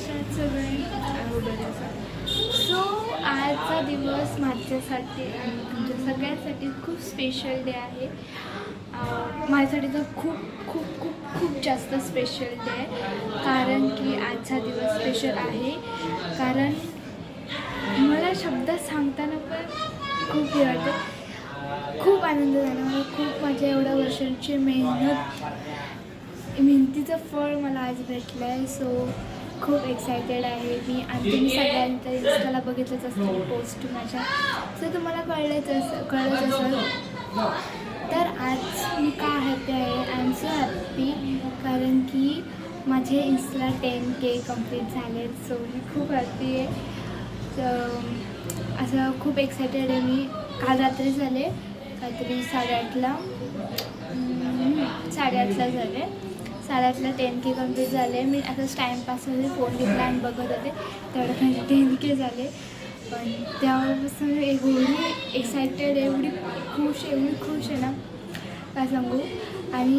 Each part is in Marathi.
कशा आहेत सगळे सो आजचा दिवस माझ्यासाठी आणि तुमच्या सगळ्यांसाठी खूप स्पेशल डे आहे. माझ्यासाठी तर खूप खूप खूप खूप जास्त स्पेशल डे आहे कारण की आजचा दिवस स्पेशल आहे. कारण मला शब्दात सांगताना पण खूप हे वाटतं. खूप आनंद झाला मला. खूप माझ्या एवढ्या वर्षांची मेहनत मेहनतीचं फळ मला आज भेटलं आहे सो खूप एक्सायटेड आहे. मी आणि तुम्ही सगळ्यांच्या इन्स्टाला बघितलंच असतील पोस्ट माझ्या. सो तुम्हाला कळलंच असं कळलंच असेल. तर आज मी का हॅपी आहे? आय एम सो हॅपी कारण की माझे इन्स्टाला टेन के कंप्लीट झाले सो मी खूप हॅपी आहे. तर असं खूप एक्सायटेड आहे मी. काल रात्री झाले. काहीतरी साडेआठला. साडेआठला झाले. साडेआठला टेन के कंप्लीट झाले. मी असंच टाईमपासमध्ये फोन घेतला आणि बघत होते. तेवढं माझे टेन के झाले. पण त्यावेळेपासून एवढी एक्सायटेड एवढी खुश एवढी खुश आहे ना. काय सांगू? आणि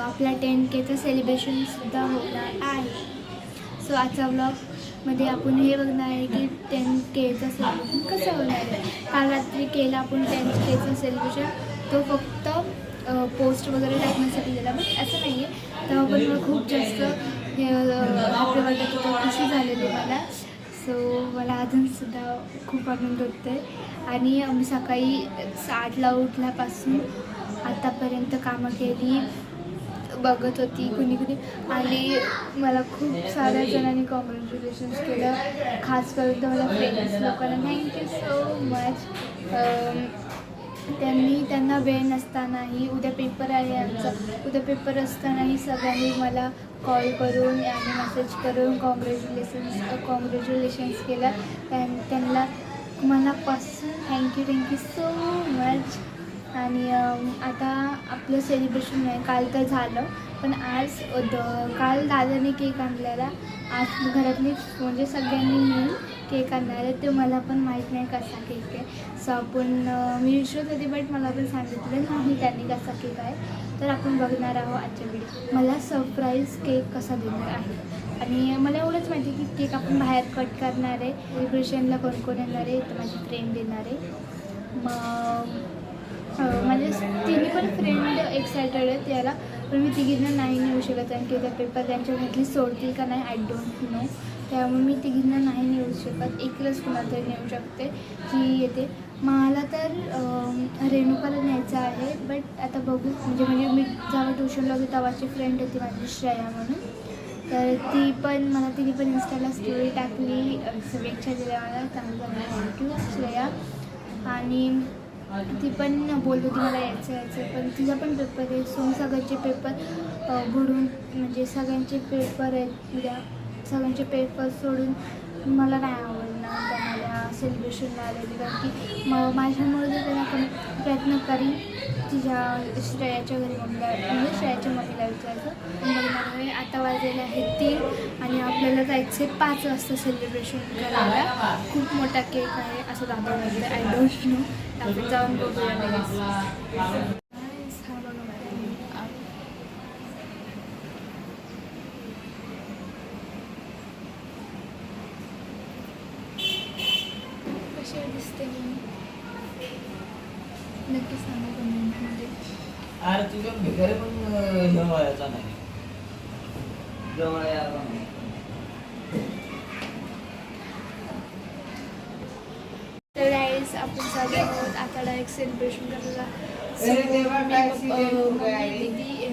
आपल्या टेन केचं सेलिब्रेशनसुद्धा होणार आहे. सो आजचा ब्लॉगमध्ये आपण हे बघणार आहे की टेन केचं सेलिब्रेशन कसं होणार आहे? काल रात्री केलं आपण टेन केचं सेलिब्रेशन तो फक्त पोस्ट वगैरे टाकण्यासाठी गेला बट असं नाही आहे तेव्हा पण मला खूप जास्त हे हॅपी वाटत होतं खुशी झालेली मला. सो मला अजूनसुद्धा खूप आनंद होतो आहे आणि आम्ही सकाळी आठला उठल्यापासून आतापर्यंत कामं केली बघत होती कुणी कुणी. आणि मला खूप साऱ्या जणांनी कॉंग्रॅच्युलेशन्स केलं. खास करून तर मला फ्रेंड्स लोकांना. थँक्यू सो मच त्यांनी त्यांना वेळ नसतानाही उद्या पेपर आहे आमचा. उद्या पेपर असतानाही सगळ्यांनी मला कॉल करून आणि मेसेज करून कॉंग्रॅच्युलेशन्स कॉंग्रॅच्युलेशन्स केलं. त्यां त्यांना मनापासून थँक्यू थँक्यू सो मच आणि आता आपलं सेलिब्रेशन आहे काल तर झालं. पण आज द काल दादाने केक आणलेला. आज घरातली म्हणजे सगळ्यांनी मिळून केक आणणार आहे ते मला पण माहीत नाही कसा केक आहे सो आपण मी विचारत होती बट मला पण सांगितलं नाही त्यांनी कसा केक आहे तर आपण बघणार आहोत आजच्या व्हिडिओ मला सरप्राईज केक कसा देणार आहे. आणि मला एवढंच माहिती की केक आपण बाहेर कट करणार आहे. डेकोरेशनला कोण कोण येणार आहे तर माझी फ्रेंड येणार आहे. मग अं, म्हणजे तिन्ही पण फ्रेंड एक्सायटेड आहेत याला पण मी तिघींना नाही नेऊ शकत कारण की त्या पेपर त्यांच्या घरातली सोडतील का नाही आय डोंट नो त्यामुळे मी तिघींना नाही नेऊ शकत. एकलंच कुणाला तरी नेऊ शकते की येते. मला तर रेणुकाला न्यायचं आहे बट आता बघू. म्हणजे म्हणजे मी जेव्हा ट्युशनला होती तेव्हाची फ्रेंड होती माझी श्रेया म्हणून. तर ती पण मला तिने पण इन्स्टाला स्टोरी टाकली शुभेच्छा दिल्या मला. चांगलं थँक्यू श्रेया. आणि ती पण बोलत होती मला यायचं यायचं. पण तिचा पण पेपर आहे सोमसागरचे पेपर भरून म्हणजे सगळ्यांचे पेपर आहेत उद्या सगळ्यांचे पेपर सोडून मला नाही आवडत. सेलिब्रेशनला आलेली कारण की म माझ्यामुळे जर त्यांना आपण प्रयत्न करीन तिच्या श्रेयाच्या घरी मम्मीला म्हणजे श्रेयाच्या मम्मीला विचारायचं पण आता वाजलेले आहेत तीन आणि आपल्याला जायचं आहे पाच वाजता सेलिब्रेशन करायला. खूप मोठा केक आहे असं दादा म्हणते आय डोंट नो आपण जाऊन बघूया लगेच. हा बघा माझा. कशी दिसते मी नक्की सांगा कमेंटमध्ये. अरे तुझ्या भिकारी पण व्हायचा नाही. जवळ यायला नाही. तर गाईज आपण आहोत. आता डायरेक्ट सेलिब्रेशन करायला? दीदी,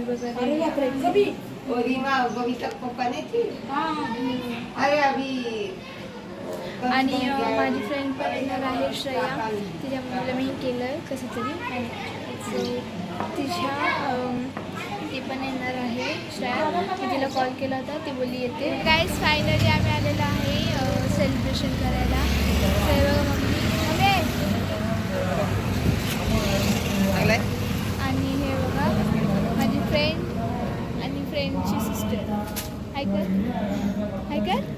हम्म. अरे अभी. आणि माझी फ्रेंड पण येणार आहे श्रेया. तिच्या मम्मीला मी केलं कसं तरी आणि तिच्या ती पण येणार आहे श्रेया. मी तिला कॉल केला होता ती बोलली येते. गाईज फायनली आम्ही आलेलो आहे सेलिब्रेशन करायला. सर्व मम्मी आणि हे बघा माझी फ्रेंड आणि फ्रेंडची सिस्टर हाय कर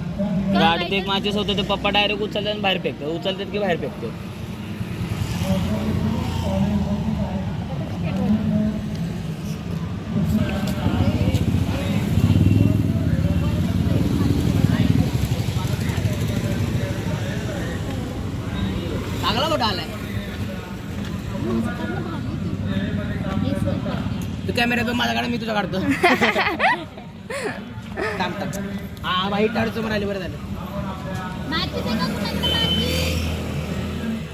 गाडीत एक माझेच होते ते पप्पा डायरेक्ट उचलतात आणि बाहेर फेकतात. उचलतात की बाहेर फेकतात? चांगला मोठा आलाय. तू कॅमेरा तो माझ्याकडे मी तुझा काढतो. थांब थांब. हा वाईट समोर आली बरं झालं.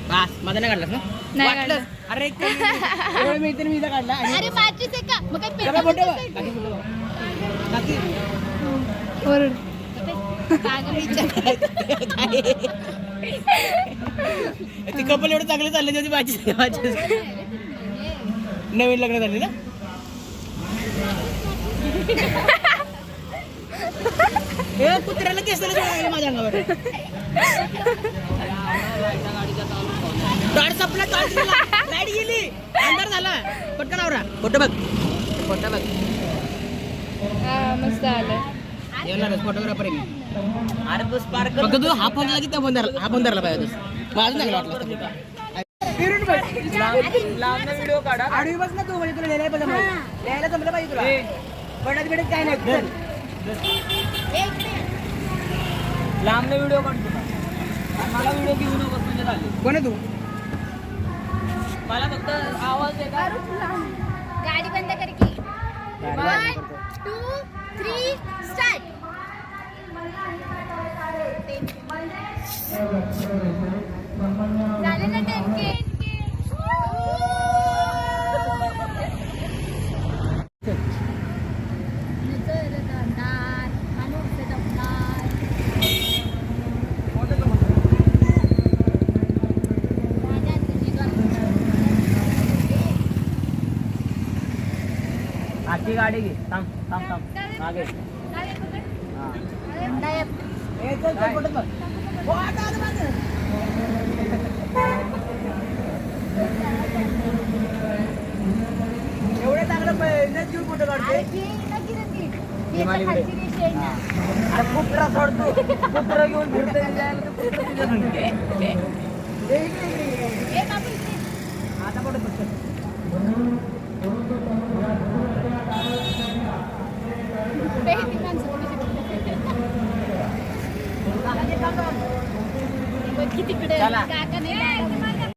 बस माझा नाही काढलास ना? नाही. अरे एक एवढं मी इथे मी इथं काढला आणि अरे माचीस आहे का? मग काय सगळं मोठं पेपर बघ. काकी मोठं बघ. काकी. वरून ती कपल एवढं चांगलं चाललं त्याची माझी माझी नवीन लग्न झाले ना ए कुत्र्याला केसाला जोडायला माझ्या अंगावर. संपला गेला लाइट गेली. अंधार झाला. पटकन आवरा. फोटो बघ. फोटो बघ. हा मस्त आलं. येणारच फोटोग्राफर आहे मी. अरे तू स्पार्क फक्त तू हा फोन की त्या फोन धरला हा फोन धरला पाहिजे तू माझं चांगला वाटलं फिरून बघ. व्हिडिओ काढा. आडवी बस ना तू म्हणजे तुला लिहायला पाहिजे लिहायला जमलं पाहिजे तुला. पडत बिडत काय नाही. चल. लांब व्हिडिओ काढतो मला व्हिडिओ घेऊ नको म्हणजे झाले. कोण आहे तू? मला फक्त आवाज येता गाडी बंद कर की. वन टू थ्री स्टार्ट झाले ना टेन के आजची गाडी घे. थांब थांब थांब. मागे. एवढे चांगलं मेहनत घेऊन कुठं काढते अरे कुत्रा सोडतो कुत्रा घेऊन फिरते